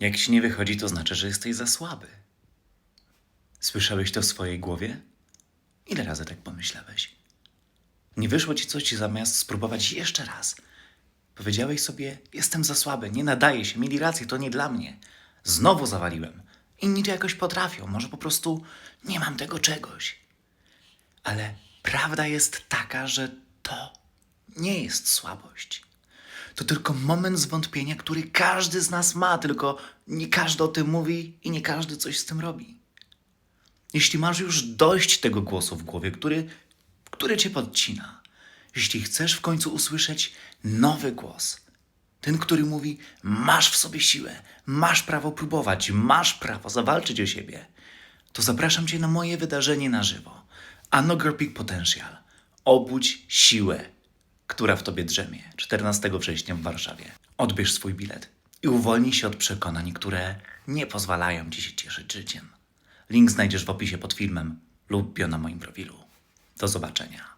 Jak ci nie wychodzi, to znaczy, że jesteś za słaby. Słyszałeś to w swojej głowie? Ile razy tak pomyślałeś? Nie wyszło ci coś zamiast spróbować jeszcze raz. Powiedziałeś sobie, jestem za słaby, nie nadaje się, mieli rację, to nie dla mnie. Znowu zawaliłem. Inni to jakoś potrafią, może po prostu nie mam tego czegoś. Ale prawda jest taka, że to nie jest słabość. To tylko moment zwątpienia, który każdy z nas ma, tylko nie każdy o tym mówi i nie każdy coś z tym robi. Jeśli masz już dość tego głosu w głowie, który, który cię podcina, jeśli chcesz w końcu usłyszeć nowy głos, ten, który mówi: Masz w sobie siłę, masz prawo próbować, masz prawo zawalczyć o siebie, to zapraszam cię na moje wydarzenie na żywo. Peak Potential. Obudź siłę, która w tobie drzemie. 14 września w Warszawie. Odbierz swój bilet i uwolnij się od przekonań, które nie pozwalają ci się cieszyć życiem. Link znajdziesz w opisie pod filmem lub bio na moim profilu. Do zobaczenia.